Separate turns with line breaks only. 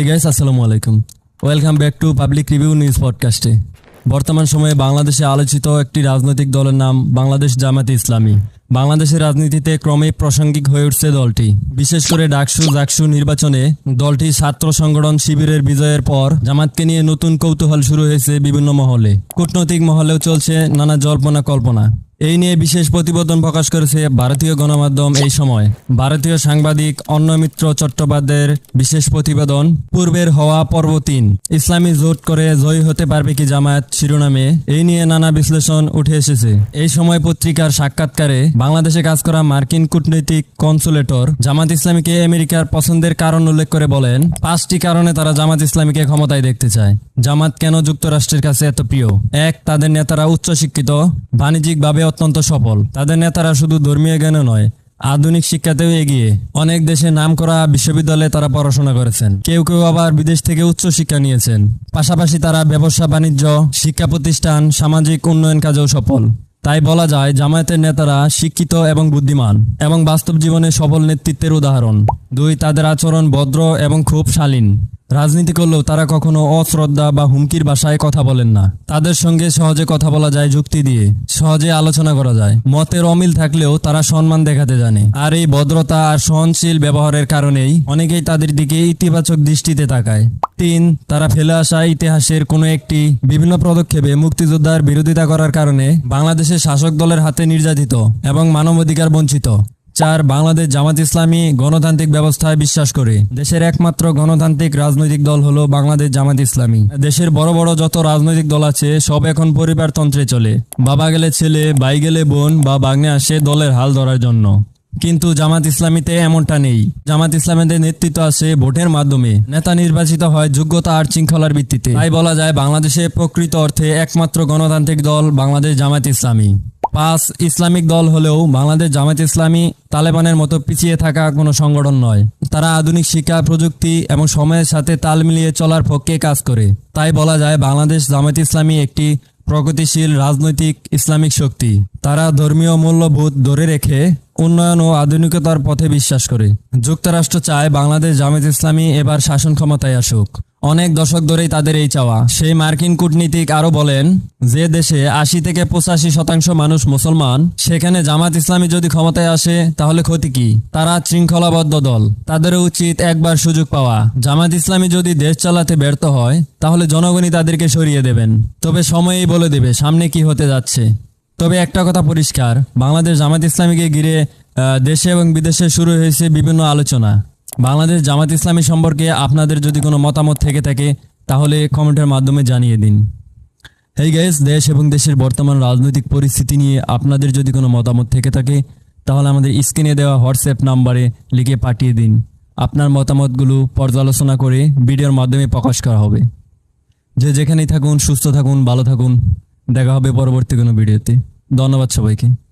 হে guys আসসালামু আলাইকুম। Welcome back to public review news পডকাস্টে বর্তমান সময়ে বাংলাদেশে আলোচিত একটি রাজনৈতিক দলের নাম বাংলাদেশ জামাতে ইসলামী। বাংলাদেশের রাজনীতিতে ক্রমে প্রাসঙ্গিক হয়ে উঠছে দলটি। বিশেষ করে ডাকসু, জাকসু নির্বাচনে দলটি ছাত্র সংগঠন শিবিরের বিজয়ের পর জামাতকে নিয়ে নতুন কৌতূহল শুরু হয়েছে বিভিন্ন মহলে। কূটনৈতিক মহলেও চলছে নানা জল্পনা কল্পনা। এই নিয়ে বিশেষ প্রতিবেদন প্রকাশ করেছে ভারতীয় গণমাধ্যম এই সময়। ভারতীয় সাংবাদিক অন্নমিত্র চট্টোপাধ্যায়ের বিশেষ প্রতিবেদন, পূর্বের হওয়া পর্ব তিন। ইসলামী জোট করে জয়ী হতে পারবে কি জামায়াত? শিরোনামে এই নিয়ে নানা বিশ্লেষণ উঠে এসেছে। এই সময় পত্রিকার সাক্ষাৎকারে বাংলাদেশে কাজ করা মার্কিন কূটনৈতিক কনসুলেটর জামাত ইসলামীকে আমেরিকার পছন্দের কারণ উল্লেখ করে বলেন, পাঁচটি কারণে তারা জামাত ইসলামীকে ক্ষমতায় দেখতে চায়। জামাত কেন যুক্তরাষ্ট্রের কাছে এত প্রিয়? এক, তাদের নেতারা উচ্চশিক্ষিত বাণিজ্যিকভাবে অত্যন্ত সফল। তাদের নেতারা শুধু ধর্মীয় জ্ঞানে নয়, আধুনিক শিক্ষাতেও এগিয়ে অনেক দেশে নাম করা বিশ্ববিদ্যালয়ে তারা পড়াশোনা করেছেন। কেউ কেউ আবার বিদেশ থেকে উচ্চ শিক্ষা নিয়েছেন। পাশাপাশি তারা ব্যবসা, বাণিজ্য, শিক্ষা প্রতিষ্ঠান, সামাজিক উন্নয়ন কাজেও সফল। তাই বলা যায়, জামায়াতের নেতারা শিক্ষিত এবং বুদ্ধিমান এবং বাস্তব জীবনে সফল নেতৃত্বের উদাহরণ। দুই, তাদের আচরণ ভদ্র এবং খুব শালীন। রাজনীতি করলেও তারা কখনো অশ্রদ্ধা বা হুমকির ভাষায় কথা বলেন না। তাদের সঙ্গে সহজে কথা বলা যায় যুক্তি দিয়ে, সহজে আলোচনা করা যায়। মতের অমিল থাকলেও তারা সম্মান দেখাতে জানে। আর এই ভদ্রতা আর সহনশীল ব্যবহারের কারণেই অনেকেই তাদের দিকে ইতিবাচক দৃষ্টিতে তাকায়। তিন, তারা ফেলে আসা ইতিহাসের কোনো একটি বিভিন্ন পদক্ষেপে মুক্তিযোদ্ধার বিরোধিতা করার কারণে বাংলাদেশের শাসক দলের হাতে নির্যাতিত এবং মানবাধিকার বঞ্চিত। চার বাংলাদেশ জামাত ইসলামী গণতান্ত্রিক ব্যবস্থায় বিশ্বাস করে। দেশের একমাত্র গণতান্ত্রিক রাজনৈতিক দল হলো বাংলাদেশ জামাত ইসলামী। দেশের বড় বড় যত রাজনৈতিক দল আছে, সব এখন পরিবারতন্ত্রে চলে। বাবা গেলে ছেলে, ভাই গেলে বোন বা বাগ্নে আসে দলের হাল ধরার জন্য। কিন্তু জামাত ইসলামীতে এমনটা নেই। জামাত ইসলামীদের নেতৃত্ব আছে ভোটের মাধ্যমে। নেতা নির্বাচিত হয় যোগ্যতা আর শৃঙ্খলার ভিত্তিতে। তাই বলা যায় বাংলাদেশে প্রকৃত অর্থে একমাত্র গণতান্ত্রিক দল বাংলাদেশ জামাত ইসলামী। পাঁচ ইসলামিক দল হলেও বাংলাদেশ জামাত ইসলামী তালেবানের মতো পিছিয়ে থাকা কোনো সংগঠন নয়। তারা আধুনিক শিক্ষা, প্রযুক্তি এবং সময়ের সাথে তাল মিলিয়ে চলার পক্ষে কাজ করে। তাই বলা যায় বাংলাদেশ জামাত ইসলামী একটি প্রগতিশীল রাজনৈতিক ইসলামিক শক্তি। তারা ধর্মীয় মূল্যবোধ ধরে রেখে উন্নয়ন ও আধুনিকতার পথে বিশ্বাস করে। যুক্তরাষ্ট্র চায় বাংলাদেশ জামাত ইসলামী এবার শাসন ক্ষমতায় আসুক। অনেক দশক ধরেই তাদের এই চাওয়া। সেই মার্কিন কূটনীতিক আরও বলেন, যে দেশে আশি থেকে পঁচাশি শতাংশ মানুষ মুসলমান, সেখানে জামাত ইসলামী যদি ক্ষমতায় আসে, তাহলে ক্ষতি কি? তারা শৃঙ্খলাবদ্ধ দল। তাদের উচিত একবার সুযোগ পাওয়া। জামাত ইসলামী যদি দেশ চালাতে ব্যর্থ হয়, তাহলে জনগণই তাদেরকে সরিয়ে দেবেন। তবে সময়েই বলে দেবে, সামনে কি হতে যাচ্ছে? তবে একটা কথা পরিষ্কার, বাংলাদেশ জামাত ইসলামীকে ঘিরে দেশে এবং বিদেশে শুরু হয়েছে বিভিন্ন আলোচনা। বাংলাদেশ জামাত ইসলামী সম্পর্কে আপনাদের যদি কোনো মতামত থেকে থাকে, তাহলে কমেন্টের মাধ্যমে জানিয়ে দিন। হেই গাইস দেশ এবং দেশের বর্তমান রাজনৈতিক পরিস্থিতি নিয়ে আপনাদের যদি কোনো মতামত থেকে থাকে, তাহলে আমাদের স্ক্রিনে দেওয়া হোয়াটসঅ্যাপ নাম্বারে লিখে পাঠিয়ে দিন। আপনার মতামতগুলো পর্যালোচনা করে ভিডিওর মাধ্যমে প্রকাশ করা হবে। যে যেখানেই থাকুন, সুস্থ থাকুন, ভালো থাকুন। দেখা হবে পরবর্তী কোনো ভিডিওতে। ধন্যবাদ সবাইকে।